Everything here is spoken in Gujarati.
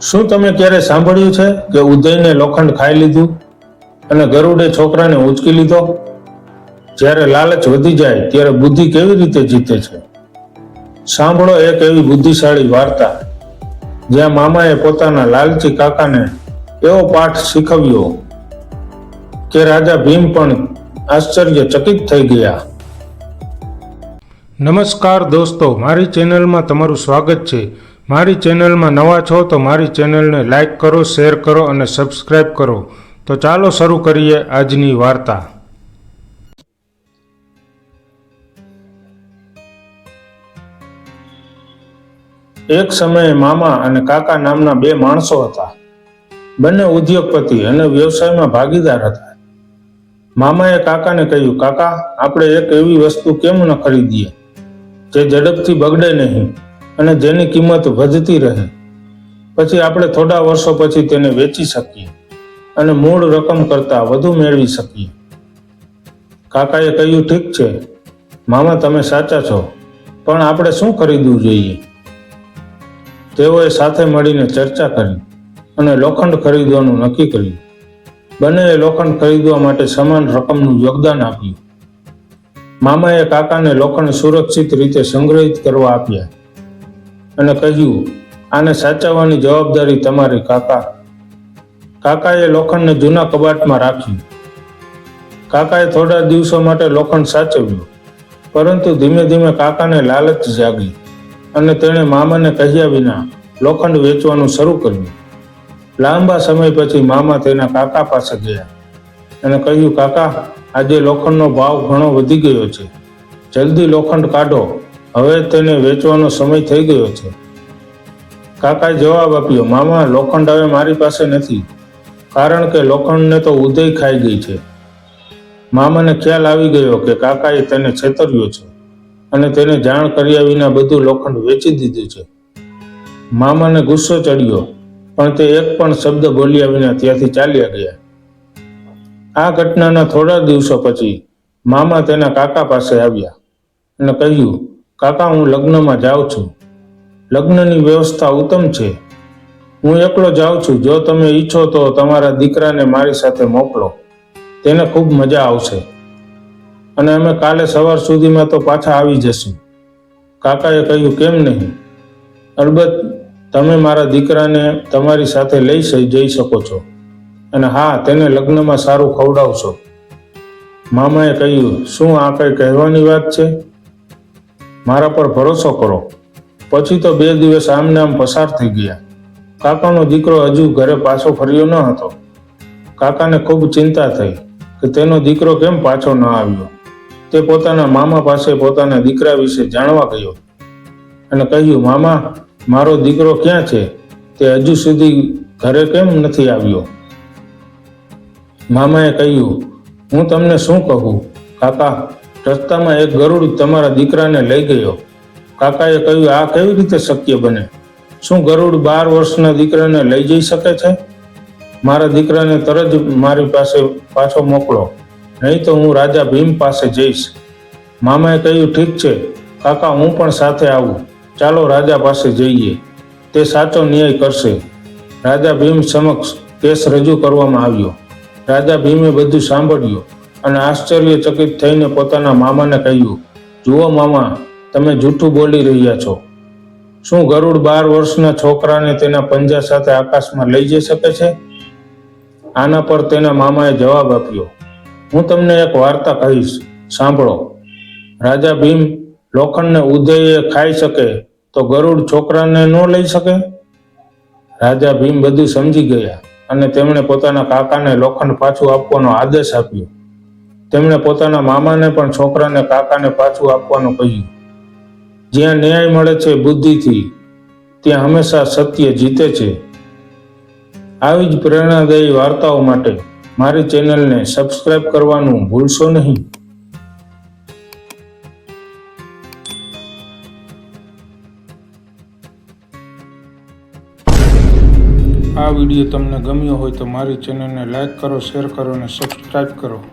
શું તમે ક્યારે સાંભળ્યું છે કે ઉદયને લોખંડ ખાઈ લીધું અને ગરુડે છોકરાને ઉચકી લીધો? જ્યારે લાલચ વધી જાય, ત્યારે બુદ્ધિ કેવી રીતે જીતે છે? સાંભળો એક એવી બુદ્ધિશાળી વાર્તા, જ્યાં મામાએ પોતાના લાલચી કાકાને એવો પાઠ શીખવ્યો કે રાજા ભીમ પણ આશ્ચર્યચકિત થઈ ગયા. નમસ્કાર દોસ્તો, મારી ચેનલમાં તમારું સ્વાગત છે. મારી ચેનલમાં નવા છો તો મારી ચેનલને લાઇક કરો, શેર કરો અને સબસ્ક્રાઇબ કરો. તો ચાલો શરૂ કરીએ આજની વાર્તા. એક સમયે મામા અને કાકા નામના બે માણસો હતા. બંને ઉદ્યોગપતિ અને વ્યવસાયમાં ભાગીદાર હતા. મામાએ કાકાને કહ્યું, કાકા, આપણે એક એવી વસ્તુ કેમ ન ખરીદીએ? જે ઝડપથી બગડે નહીં. અને જેની કિંમત વધતી રહે. પછી આપણે થોડા વર્ષો પછી તેને વેચી શકીએ અને મૂળ રકમ કરતાં વધુ મેળવી શકીએ. કાકાએ કહ્યું, ઠીક છે. મામા, તમે સાચા છો. પણ આપણે શું ખરીદવું જોઈએ? તેઓએ સાથે મળીને ચર્ચા કરી અને લોખંડ ખરીદવાનું નક્કી કર્યું. બંનેએ લોખંડ ખરીદવા માટે સમાન રકમનું યોગદાન આપ્યું. મામાએ કાકાને લોખંડ સુરક્ષિત રીતે સંગ્રહિત કરવા આપ્યા. અને કહ્યું, આને સાચવવાની જવાબદારી તમારી કાકા. કાકાએ લોખંડને જૂના કબાટમાં રાખ્યું. કાકાએ થોડા દિવસો માટે લોખંડ સાચવ્યું, પરંતુ ધીમે ધીમે કાકાને લાલચ જાગી અને તેણે મામાને કહ્યા વિના લોખંડ વેચવાનું શરૂ કર્યું. લાંબા સમય પછી મામા તેના કાકા પાસે ગયા અને કહ્યું, કાકા, આજે લોખંડનો ભાવ ઘણો વધી ગયો છે. જલ્દી લોખંડ કાઢો. હવે તેને વેચવાનો સમય થઈ ગયો છે. કાકાએ જવાબ આપ્યો, મામા, લોખંડ હવે મારી પાસે નથી, કારણ કે લોખંડને તો ઉદય ખાઈ ગઈ છે. મામાને ખ્યાલ આવી ગયો કે કાકાએ તેને છેતર્યો છે અને તેને જાણ કર્યા વિના બધું લોખંડ વેચી દીધું છે. મામાને ગુસ્સો ચડ્યો, પણ તે એક પણ શબ્દ બોલ્યા વિના ત્યાંથી ચાલ્યા ગયા. આ ઘટનાના થોડા દિવસો પછી મામા તેના કાકા પાસે આવ્યા અને કહ્યું કાકા, હું લગ્નમાં જાઉં છું. લગ્નની વ્યવસ્થા ઉત્તમ છે. હું એકલો જાઉં છું. જો તમે ઈચ્છો તો તમારા દીકરાને મારી સાથે મોકલો. તેને ખૂબ મજા આવશે. અને અમે કાલે સવાર સુધીમાં તો પાછા આવી જશું. કાકાએ કહ્યું, કેમ નહીં? અલબત્ત તમે મારા દીકરાને તમારી સાથે લઈ જઈ શકો છો. અને હા, તેને લગ્નમાં સારું ખવડાવશો. મામાએ કહ્યું, શું આ કંઈ કહેવાની વાત છે? મારા પર ભરોસો કરો. પછી તો બે દિવસ આમને આમ પસાર થઈ ગયા. કાકાનો દીકરો હજુ ઘરે પાછો ફર્યો ન હતો. કાકાને ખૂબ ચિંતા થઈ કે તેનો દીકરો કેમ પાછો ન આવ્યો? તે પોતાના મામા પાસે પોતાના દીકરા વિશે જાણવા ગયો અને કહ્યું, મામા, મારો દીકરો ક્યાં છે? તે હજુ સુધી ઘરે કેમ નથી આવ્યો? મામાએ કહ્યું, હું તમને શું કહું? કાકા રસ્તામાં એક ગરુડ તમારા દીકરાને લઈ ગયો. કાકાએ કહ્યું, આ કેવી રીતે શક્ય બને? શું ગરુડ બાર વર્ષના દીકરાને લઈ જઈ શકે છે? મારા દીકરાને તરત મારી પાસે પાછો મોકલો. નહીં તો હું રાજા ભીમ પાસે જઈશ. મામાએ કહ્યું, ઠીક છે, કાકા, હું પણ સાથે આવું. ચાલો રાજા પાસે જઈએ. તે સાચો ન્યાય કરશે. રાજા ભીમ સમક્ષ કેસ રજૂ કરવામાં આવ્યો. રાજા ભીમે બધું સાંભળ્યું. અને આશ્ચર્યચકિત થઈને પોતાના મામાને કહ્યું, જુઓ મામા, તમે જૂઠું બોલી રહ્યા છો. શું ગરુડ બાર વર્ષના છોકરાને તેના પંજા સાથે આકાશમાં લઈ જઈ શકે છે? આના પર તેના મામાએ જવાબ આપ્યો, હું તમને એક વાર્તા કહીશ, સાંભળો. રાજા ભીમ લોખંડને ઉદયે ખાઈ શકે તો ગરુડ છોકરાને ન લઈ શકે? રાજા ભીમ બધું સમજી ગયા અને તેમણે પોતાના કાકાને લોખંડ પાછું આપવાનો આદેશ આપ્યો. તેમણે પોતાના મામાને પણ છોકરાને કાકાને પાછું આપવાનું કહ્યું. જ્યાં ન્યાય મળે છે બુદ્ધિથી, ત્યાં હંમેશા સત્ય જીતે છે. આવી જ પ્રેરણાદાયી વાર્તાઓ માટે મારી ચેનલને સબસ્ક્રાઇબ કરવાનું ભૂલશો નહીં. આ વીડિયો તમને ગમ્યો હોય તો મારી ચેનલને લાઈક કરો, શેર કરો અને સબસ્ક્રાઇબ કરો.